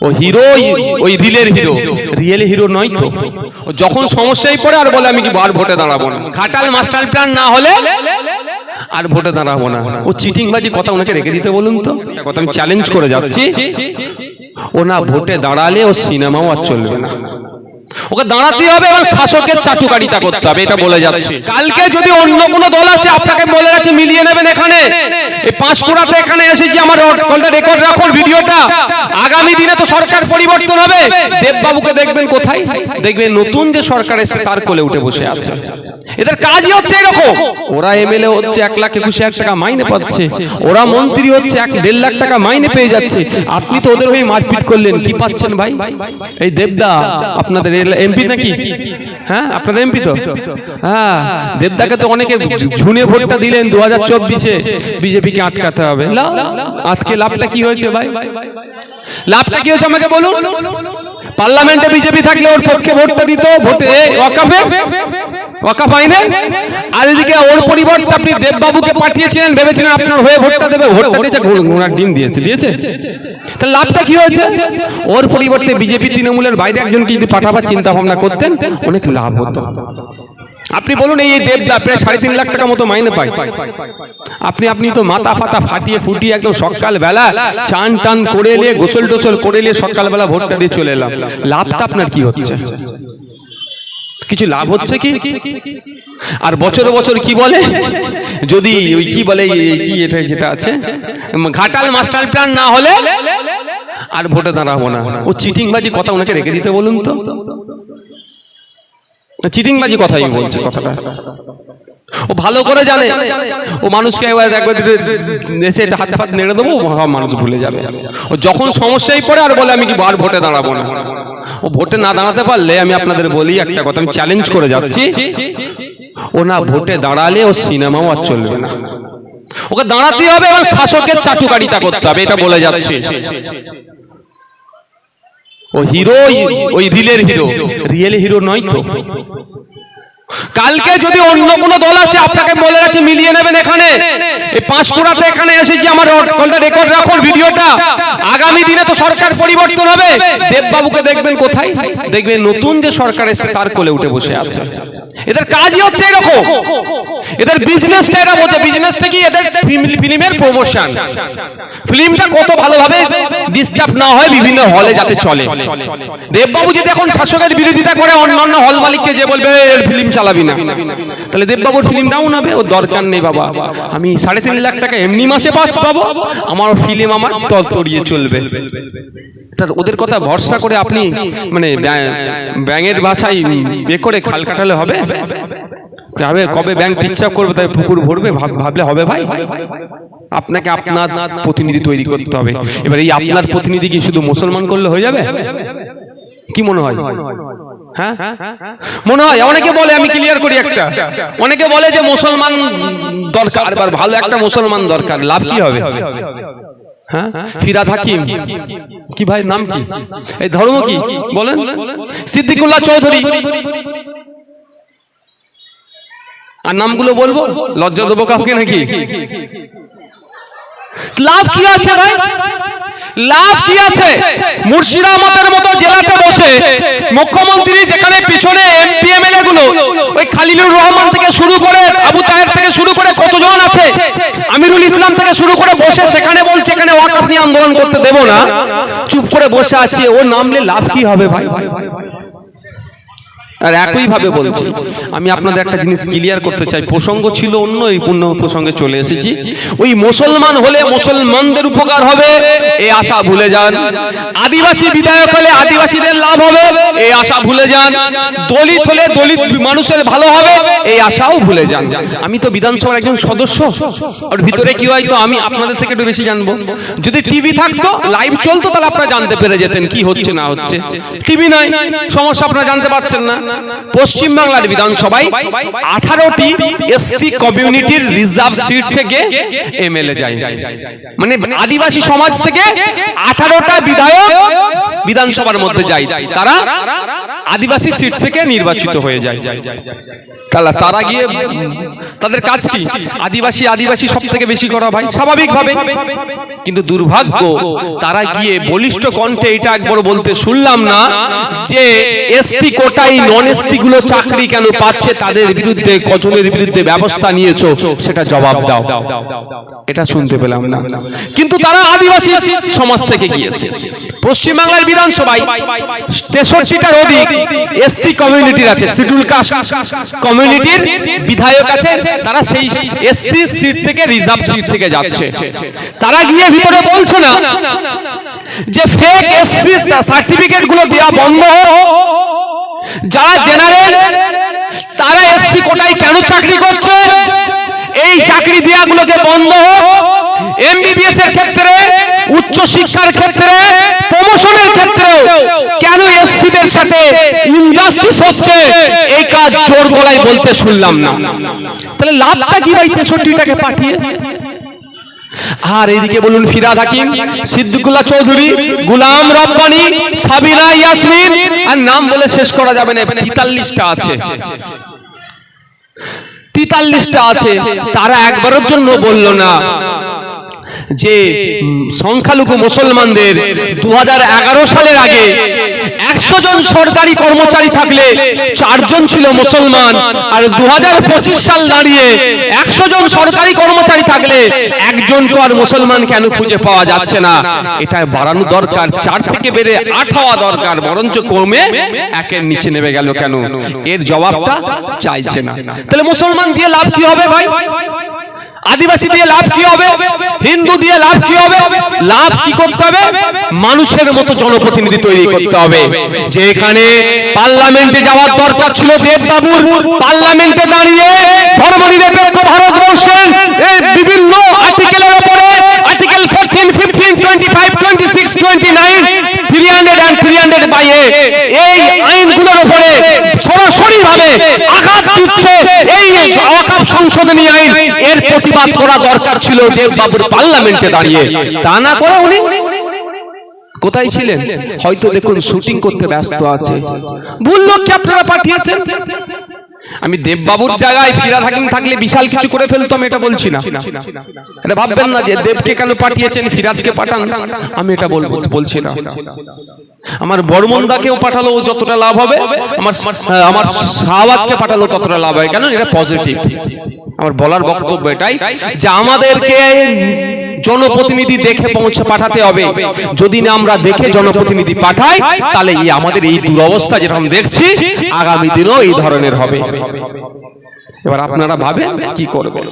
ও hero ওই রিলের hero real hero নয় তো। ও যখন সমস্যায় পড়ে আর বলে আমি কি আর ভোটে দাঁড়াবো না? খাটাল মাস্টার প্ল্যান না হলে আর ভোটে দাঁড়াবো না। ও চিটিং বাজি কথা ওনাকে রেখে দিতে বলুন তো। কথা আমি চ্যালেঞ্জ করে যাচ্ছি। ও না ভোটে দাঁড়ালে ও সিনেমাও আর চলবে না। ওকে দাঁড়াতে হবে এবং শাসকের চাটুকারিতা করতে হবে এটা বলে যাচ্ছে। কালকে যদি অন্য কোনো দল আসে আপনাকে বলে যাচ্ছে মিলিয়ে নেবেন এখানে। এই পাঁশকুড়াতে এখানে এসে যে আমার কলটা রেকর্ড রাখুন ভিডিওটা। আগামী দিনে তো সরকার পরিবর্তন হবে। দেববাবুকে দেখবেন কোথায়? দেখবেন নতুন যে সরকার এসেছে তার কোলে উঠে বসে আছে। এদের কাজই হচ্ছে এরকম। ওরা এমএলএ হচ্ছে এক লাখ একুশ হাজার টাকা মাইনে পাচ্ছে। ওরা মন্ত্রী হচ্ছে এক দেড় লাখ টাকা মাইনে পেয়ে যাচ্ছে। আপনি তো ওদের হয়ে মারপিট করলেন কি পাচ্ছেন ভাই? এই দেবদা আপনাদের এমপি নাকি? হ্যাঁ আপনাদের এমপি তো? হ্যাঁ দেবদাকে তো অনেকে ঝুনে ভোটটা দিলেন দু হাজার চব্বিশে। বিজেপিকে আটকাতে হবে। আজকে লাভটা কি হয়েছে ভাই? লাভটা কি হয়েছে আমাকে বলুন? পার্লামেন্টে বিজেপি থাকলে ওর পক্ষে ভোটটা দিত ভোটে আর এদিকে ওর পরিবর্তে আপনি দেববাবুকে পাঠিয়েছিলেন, ভেবেছিলেন আপনার হয়ে ভোটটা দেবে, ভোটটা দিয়েছে ডিম দিয়েছে দিয়েছে? তাহলে লাভটা কি হয়েছে? ওর পরিবর্তে বিজেপি তৃণমূলের বাইরে একজনকে যদি পাঠাবার চিন্তা ভাবনা করতেন, অনেক লাভ হতো। আপনি বলুন, এই দেবদা প্রায় সাড়ে তিন লাখ টাকা মতো মাইনে পায়। আপনি আপনি তো মাথা ফাতা ফাটিয়ে ফুটিয়ে একদম সকাল বেলা চান টান করে নিয়ে, গোসল টোসল করে নিয়ে সকালবেলা ভোটটা দিয়ে চলে এলাম। লাভটা আপনার কি হচ্ছে? কিছু লাভ হচ্ছে কি? আর বছর বছর কি বলে? যদি ওই কি বলে কি এটা যেটা আছে? ঘাটাল মাস্টার প্ল্যান না হলে আর ভোটে দাঁড়াবো না। ও চিটিং বাজি কথা ওনাকে রেখে দিতে বলুন তো। চিটিং বাজি কথাই বলছে কথাটা। ও ভালো করে জানে। ও মানুষকে একবার একবার এসে হাত হাত নেড়ে দেবো সব মানুষ ভুলে যাবে। ও যখন সমস্যায় পড়ে আর বলে আমি কি বার ভোটে দাঁড়াবো না? ও ভোটে না দাঁড়াতে পারলে আমি আপনাদের বলি একটা কথা আমি চ্যালেঞ্জ করে যাচ্ছি। ও না ভোটে দাঁড়ালে ও সিনেমাও আর চলবে না। ওকে দাঁড়াতে হবে এবং শাসকের চাটুকারিতা করতে হবে এটা বলে যাচ্ছে। ও হিরো ওই রিলের হিরো রিয়েল হিরো নয় তো? কালকে যদি অন্য কোনো দল আসে, আপনাকে বলে যাচ্ছে মিলিয়ে নেবেন এখানে। এই পাঁশকুড়াতে এখানে এসে যে আমার রেকর্ড রাখুন, ভিডিওটা। আগামী দিনে তো সরকার পরিবর্তন হবে। দেববাবুকে দেখবেন কোথায়? দেখবেন নতুন যে সরকার এসেছে, তার কোলে উঠে বসে আছে। এদের কাজই হচ্ছে এরকম। এদের বিজনেসটা এরা বোঝে। বিজনেসটা কি? এদের ফিল্মের প্রমোশন ফিল্মটা কত ভালোভাবে ডিস্টার্ব না হয়, বিভিন্ন হলে যাতে চলে। দেববাবু যদি এখন শাসকের বিরোধিতা করে, অন্যান্য হল মালিককে যে বলবে ফিল্ম চালাবি না। তাহলে দেববাবুর ফিল্ম ডাউন হবে ওর দরকার নেই বাবা। আমি সাড়ে তিন লাখ টাকা এমনি মাসে পাবো। আমার ফিল্ম আমার তল তড়িয়ে চলবে। ওদের কথা ভরসা করে আপনি মানে ব্যাং- ব্যাঙের ভাষায় এ করে খাল কাটালে হবে? কবে কবে ব্যাংক পিচ্ছাপ করবে, তাই পুকুর ভরবে, ভাব- ভাবলে হবে ভাই। আপনাকে আপনার প্রতিনিধি তৈরি করতে হবে। এবার এই আপনার প্রতিনিধি কি শুধু মুসলমান করলে হয়ে যাবে? কি মনে হয়? হ্যাঁ। মনে হয়? অনেকে বলে আমি ক্লিয়ার করি একটা। অনেকে বলে যে মুসলমান দরকার এবার ভালো একটা মুসলমান দরকার লাভ কি হবে? হ্যাঁ? ফিরাদ হাকিম। কি ভাই নাম কি? এই ধর্ম কি? বলেন। সিদ্দিকুল্লাহ চৌধুরী। আর নামগুলো বলব? লজ্জা দেবো কাউকে নাকি? লাভ কি আছে ভাই? লাভ কি আছে? মুর্শিদাবাদের মতো জেলাতে বসে মুখ্যমন্ত্রী যেখানে পিছনে এমপি, এমএলএ গুলো, ওই খালিলুর রহমান থেকে শুরু করে আবু তাহের থেকে শুরু করে কতজন আছে? আমিরুল ইসলাম থেকে শুরু করে বসে সেখানে বলছে, এখানে ওয়াকফ নিয়ে আন্দোলন করতে দেবো না। চুপ করে বসে আছে ও নামলে লাভ কি হবে ভাই? আর একই ভাবে বলছি আমি আপনাদের একটা জিনিস ক্লিয়ার করতে চাই। প্রসঙ্গ ছিল অন্য এই পূর্ণ প্রসঙ্গে চলে এসেছি। ওই মুসলমান হলে মুসলমানদের উপকার হবে এই আশা ভুলে যান। আদিবাসী বিধায়ক হলে আদিবাসীদের লাভ হবে এই আশা ভুলে যান। দলিত হলে দলিত মানুষের ভালো হবে এই আশাও ভুলে যান। আমি তো বিধানসভার একজন সদস্য আর ভিতরে কি হয় তো আমি আপনাদের থেকে একটু বেশি জানব। যদি টিভি থাকতো লাইভ চলতো তাহলে আপনারা জানতে পেরে যেতেন কি হচ্ছে না হচ্ছে। টিভি নাই সমস্যা আপনারা জানতে পারছেন না। পশ্চিম বাংলার বিধানসভায় আঠারোটি এসটি কমিউনিটির রিজার্ভ সিট থেকে এমএলএ যায়। মানে আদিবাসী সমাজ থেকে আঠারোটা বিধায়ক বিধানসভার মধ্যে যায়। তারা আদিবাসী সিট থেকে নির্বাচিত হয়ে যায়। তাহলে তারা গিয়ে তাদের কাজ কি? আদিবাসী আদিবাসী সব থেকে বেশি করা ভাই? স্বাভাবিকভাবে। কিন্তু দুর্ভাগ্য তারা গিয়ে বলিষ্ঠ কণ্ঠে এটা একবার বলতে শুনলাম না যে এসটি কোটাই নন এসটি গুলো চাকরি কেন পাচ্ছে? তাদের বিরুদ্ধে, কজনের বিরুদ্ধে ব্যবস্থা নিয়েছো? সেটা জবাব দাও। এটা শুনতে পেলাম না। কিন্তু তারা আদিবাসী সমাজ থেকে গিয়েছে। পশ্চিমবাংলার বিধানসভায় তেষট্টিটার অধিক এসসি কমিউনিটির আছে, শিডিউল কাস্ট কমিউনিটির বিধায়ক আছে, তারা সেই এসসি সিট থেকে রিজার্ভ সিট থেকে যাচ্ছে। তারা গিয়ে ভিতরে বলছে না যে ফেক এসসি সার্টিফিকেটগুলো দেওয়া বন্ধ হোক। যারা জেনারেল, তারা এসসি কোটায় কেন চাকরি করছে? এই চাকরি দেওয়াগুলোকে বন্ধ হোক। এমবিবিএস এর ক্ষেত্রে, উচ্চ শিক্ষার ক্ষেত্রে প্রমোশনের ক্ষেত্রেও কেন এসসিদের সাথে ইনজাস্টিস হচ্ছে? এই কাজ জোর গলায় বলতে শুনলাম না। তাহলে লাভটা কি ভাই তেষট্টিটাকে পাঠিয়ে? আর এদিকে বলুন ফিরাদ হাকিম, সিদ্দিকুল্লাহ চৌধুরী, গুলাম রব্বানি, সাবিনা ইয়াসমিন। আর নাম বলে শেষ করা যাবে না, তেতাল্লিশটা আছে। তেতাল্লিশটা আছে। তারা একবারের জন্য বলল না। যে সংখ্যালঘু মুসলমানদের দু সালের আগে একশো জন সরকারি কর্মচারী থাকলে চারজন ছিল মুসলমান, আর দুহাজার পঁচিশ সাল দাঁড়িয়ে একশো জন সরকারি কর্মচারী থাকলে একজনকে আর মুসলমান কেন খুঁজে পাওয়া যাচ্ছে না? এটা বাড়ানো দরকার, চার থেকে বেড়ে আট হওয়া দরকার, বরঞ্চ কমে একের নিচে নেমে গেল কেন? এর জবাবটা চাইছে না। তাহলে মুসলমান দিয়ে লাভ কি হবে ভাই? আদিবাসী দিয়ে লাভ কি হবে? হিন্দু দিয়ে লাভ কি হবে? লাভ কি করতে হবে? মানুষের মতো জনপ্রতিনিধি তৈরি করতে হবে। যে এখানে পার্লামেন্টে যাওয়ার দরকার ছিল দেববাবুর, পার্লামেন্টে দাঁড়িয়ে ধর্মনিরপেক্ষ এই বিভিন্ন আর্টিকেলের উপরে article fourteen fifteen twenty five twenty six twenty nine three hundred and three hundred by এই আইনগুলোর উপরে সরাসরি ভাবে আঘাত সংশোধনী আইন, এর প্রতিবাদ করা দরকার ছিল দেববাবুর পার্লামেন্টে দাঁড়িয়ে। তা না করে উনি কোথায় ছিলেন? হয়তো দেখুন শুটিং করতে ব্যস্ত আছে। ভুল লোককে আপনারা পাঠিয়েছেন? আমি দেববাবুর জায়গায় ফিরা থাকিম থাকলে বিশাল কিছু করে ফেলতাম এটা বলছি না। এটা ভাববেন না যে দেবকে কেন পাঠিয়েছেন ফিরাদকে পাঠান? আমি এটা বলব বলছি না। আমার বর্মনদাকেও পাঠালো যতটা লাভ হবে আমার আমার শাহবাজকে পাঠালো ততটা লাভ হয় কেন? এটা পজিটিভ আমার বলার বক্তব্য এটাই যে আমাদেরকে জনপ্রতিনিধি দেখে পৌঁছে পাঠাতে হবে। যদি না আমরা দেখে জনপ্রতিনিধি পাঠাই তাহলে এই আমাদের এই দুরবস্থা যেরকম দেখছি আগামী দিনও এই ধরনের হবে। এবার আপনারা ভাবে কি করবেন